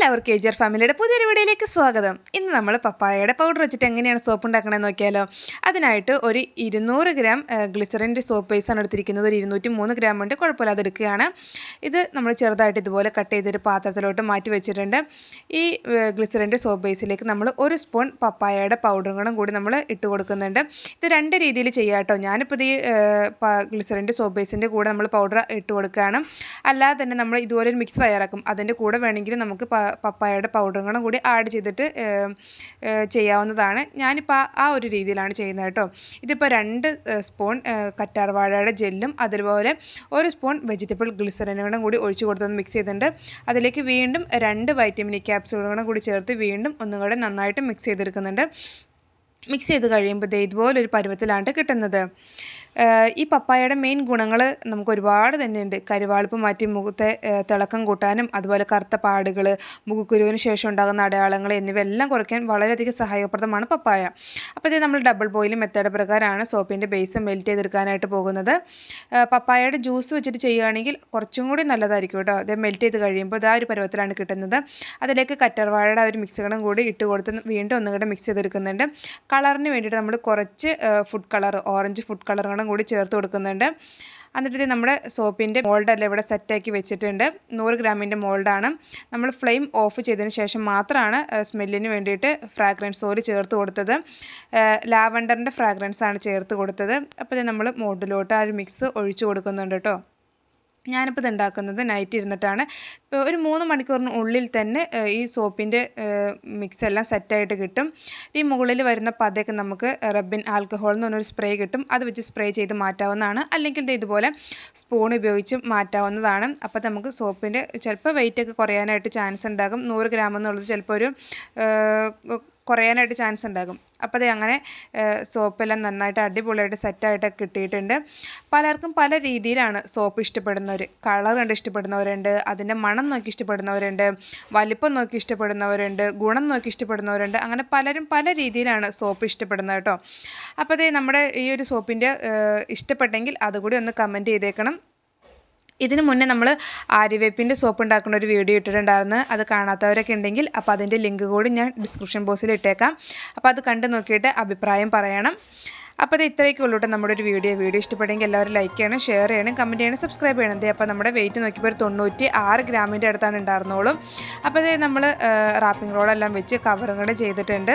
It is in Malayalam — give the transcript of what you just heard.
എല്ലാവർക്കും ഏജർ ഫാമിലിയുടെ പുതിയൊരു വീഡിയോയിലേക്ക് സ്വാഗതം. ഇന്ന് നമ്മൾ പപ്പായയുടെ പൗഡർ വെച്ചിട്ട് എങ്ങനെയാണ് സോപ്പ് ഉണ്ടാക്കണമെന്ന് നോക്കിയാലോ? അതിനായിട്ട് ഒരു ഇരുന്നൂറ് ഗ്രാം ഗ്ലിസറിന്റെ സോപ്പ് ബേസാണ് എടുത്തിരിക്കുന്നത്. ഒരു ഇരുന്നൂറ്റി മൂന്ന് ഗ്രാം ഉണ്ട്. കുഴപ്പമില്ലാതെ എടുക്കുകയാണ്. ഇത് നമ്മൾ ചെറുതായിട്ട് ഇതുപോലെ കട്ട് ചെയ്തൊരു പാത്രത്തിലോട്ട് മാറ്റി വെച്ചിട്ടുണ്ട്. ഈ ഗ്ലിസറിന്റെ സോപ്പ് ബേസിലേക്ക് നമ്മൾ ഒരു സ്പൂൺ പപ്പായയുടെ പൗഡറുകളും കൂടി നമ്മൾ ഇട്ട് കൊടുക്കുന്നുണ്ട്. ഇത് രണ്ട് രീതിയിൽ ചെയ്യാം കേട്ടോ. ഞാനിപ്പോൾ ഈ ഗ്ലിസറിന്റെ സോപ്പ് ബേസിന്റെ കൂടെ നമ്മൾ പൗഡർ ഇട്ട് കൊടുക്കുകയാണ്. അല്ലാതെ തന്നെ നമ്മൾ ഇതുപോലെ മിക്സ് തയ്യാറാക്കും. അതിന്റെ കൂടെ വേണമെങ്കിൽ നമുക്ക് പപ്പായയുടെ പൗഡറുകളും കൂടി ആഡ് ചെയ്തിട്ട് ചെയ്യാവുന്നതാണ്. ഞാനിപ്പോൾ ആ- ഒരു രീതിയിലാണ് ചെയ്യുന്നത് കേട്ടോ. ഇതിപ്പോൾ രണ്ട് സ്പൂൺ കറ്റാർവാഴയുടെ ജെല്ലും അതുപോലെ ഒരു സ്പൂൺ വെജിറ്റബിൾ ഗ്ലിസറിനുകളും കൂടി ഒഴിച്ചു കൊടുത്തൊന്ന് മിക്സ് ചെയ്തിട്ടുണ്ട്. അതിലേക്ക് വീണ്ടും രണ്ട് വൈറ്റമിൻ ഇ ക്യാപ്സ്യൂളുകളും കൂടി ചേർത്ത് വീണ്ടും ഒന്നും കൂടെ നന്നായിട്ട് മിക്സ് ചെയ്തെടുക്കുന്നുണ്ട്. മിക്സ് ചെയ്ത് കഴിയുമ്പോൾ ഇതുപോലൊരു പരുവത്തിലാണ് കിട്ടുന്നത്. ഈ പപ്പായയുടെ മെയിൻ ഗുണങ്ങൾ നമുക്ക് ഒരുപാട് തന്നെയുണ്ട്. കരുവാളിപ്പ് മാറ്റി മുഖത്തെ തിളക്കം കൂട്ടാനും അതുപോലെ കറുത്ത പാടുകൾ മുഖക്കുരുവിന് ശേഷം ഉണ്ടാകുന്ന അടയാളങ്ങൾ എന്നിവയെല്ലാം കുറയ്ക്കാൻ വളരെയധികം സഹായപ്രദമാണ് പപ്പായ. അപ്പോൾ ഇത് നമ്മൾ ഡബിൾ ബോയിൽ മെത്തേഡ് പ്രകാരമാണ് സോപ്പിന്റെ ബേസ് മെൽറ്റ് ചെയ്തെടുക്കാനായിട്ട് പോകുന്നത്. പപ്പായയുടെ ജ്യൂസ് വെച്ചിട്ട് ചെയ്യുകയാണെങ്കിൽ കുറച്ചും കൂടി നല്ലതായിരിക്കും കേട്ടോ. അത് മെൽറ്റ് ചെയ്ത് കഴിയുമ്പോൾ ഇതാ ഒരു പരുവത്തിലാണ് കിട്ടുന്നത്. അതിലേക്ക് കറ്റർവാഴയുടെ ഒരു മിക്സുകളും കൂടി ഇട്ട് കൊടുത്ത് വീണ്ടും ഒന്നുകൂടെ മിക്സ് ചെയ്തെടുക്കുന്നുണ്ട്. കളറിന് വേണ്ടിയിട്ട് നമ്മൾ കുറച്ച് ഫുഡ് കളർ ഓറഞ്ച് ഫുഡ് കളറുകളും കൂടി ചേർത്ത് കൊടുക്കുന്നുണ്ട്. എന്നിട്ട് നമ്മുടെ സോപ്പിന്റെ മോൾഡെല്ലാം ഇവിടെ സെറ്റാക്കി വെച്ചിട്ടുണ്ട്. നൂറ് ഗ്രാമിന്റെ മോൾഡാണ്. നമ്മൾ ഫ്ലെയിം ഓഫ് ചെയ്തതിന് ശേഷം മാത്രമാണ് സ്മെല്ലിന് വേണ്ടിയിട്ട് ഫ്രാഗ്രൻസ് ഓയിൽ ചേർത്ത് കൊടുത്തത്. ലാവണ്ടറിന്റെ ഫ്രാഗ്രൻസ് ആണ് ചേർത്ത് കൊടുത്തത്. അപ്പോൾ നമ്മൾ മോൾഡിലോട്ട് ആ ഒരു മിക്സ് ഒഴിച്ചു കൊടുക്കുന്നുണ്ട് കേട്ടോ. ഞാനിപ്പോൾ ഇത് ഉണ്ടാക്കുന്നത് നൈറ്റ് ഇരുന്നിട്ടാണ്. ഇപ്പോൾ ഒരു മൂന്ന് മണിക്കൂറിനുള്ളിൽ തന്നെ ഈ സോപ്പിന്റെ മിക്സ് എല്ലാം സെറ്റായിട്ട് കിട്ടും. ഈ മുകളിൽ വരുന്ന പതയൊക്കെ നമുക്ക് റബ്ബിൻ ആൽക്കഹോൾ എന്ന് പറഞ്ഞൊരു സ്പ്രേ കിട്ടും. അത് വെച്ച് സ്പ്രേ ചെയ്ത് മാറ്റാവുന്നതാണ്. അല്ലെങ്കിൽ ഇതുപോലെ സ്പൂൺ ഉപയോഗിച്ച് മാറ്റാവുന്നതാണ്. അപ്പോൾ നമുക്ക് സോപ്പിന്റെ ചിലപ്പോൾ വെയിറ്റൊക്കെ കുറയാനായിട്ട് ചാൻസ് ഉണ്ടാകും. നൂറ് ഗ്രാം എന്നുള്ളത് ചിലപ്പോൾ ഒരു കുറയാനായിട്ട് ചാൻസ് ഉണ്ടാകും. അപ്പോൾ അത് അങ്ങനെ സോപ്പെല്ലാം നന്നായിട്ട് അടിപൊളിയായിട്ട് സെറ്റായിട്ടൊക്കെ കിട്ടിയിട്ടുണ്ട്. പലർക്കും പല രീതിയിലാണ് സോപ്പ് ഇഷ്ടപ്പെടുന്നവർ കളർ കണ്ട് ഇഷ്ടപ്പെടുന്നവരുണ്ട് അതിന്റെ മണം നോക്കി ഇഷ്ടപ്പെടുന്നവരുണ്ട് വലിപ്പം നോക്കി ഇഷ്ടപ്പെടുന്നവരുണ്ട് ഗുണം നോക്കി ഇഷ്ടപ്പെടുന്നവരുണ്ട്. അങ്ങനെ പലരും പല രീതിയിലാണ് സോപ്പ് ഇഷ്ടപ്പെടുന്നത് കേട്ടോ. അപ്പോൾ അതേ നമ്മുടെ ഈ ഒരു സോപ്പിന്റെ ഇഷ്ടപ്പെട്ടെങ്കിൽ അതുകൂടി ഒന്ന് കമന്റ് ചെയ്തേക്കണം. ഇതിന് മുന്നേ നമ്മൾ ആര്യവേപ്പിന്റെ സോപ്പ് ഉണ്ടാക്കുന്ന ഒരു വീഡിയോ ഇട്ടിട്ടുണ്ടായിരുന്നു. അത് കാണാത്തവരൊക്കെ ഉണ്ടെങ്കിൽ അപ്പോൾ അതിന്റെ ലിങ്ക് കൂടി ഞാൻ ഡിസ്ക്രിപ്ഷൻ ബോക്സിൽ ഇട്ടേക്കാം. അപ്പോൾ അത് കണ്ട് നോക്കിയിട്ട് അഭിപ്രായം പറയണം. അപ്പോൾ അത് ഇത്രയൊക്കെ ഉള്ളൂ കേട്ടോ നമ്മുടെ ഒരു വീഡിയോ. വീഡിയോ ഇഷ്ടപ്പെട്ടെങ്കിൽ എല്ലാവരും ലൈക്ക് ചെയ്യണം ഷെയർ ചെയ്യണം കമന്റ് ചെയ്യണം സബ്സ്ക്രൈബ് ചെയ്യണം. ദേ അപ്പോൾ നമ്മുടെ വെയിറ്റ് നോക്കിയപ്പോൾ ഒരു തൊണ്ണൂറ്റി ആറ് ഗ്രാമിന്റെ അടുത്താണ് ഉണ്ടായിരുന്നോളും അപ്പോൾ ഇത് നമ്മൾ റാപ്പിംഗ് റോളെല്ലാം വെച്ച് കവറും കൂടെ ചെയ്തിട്ടുണ്ട്.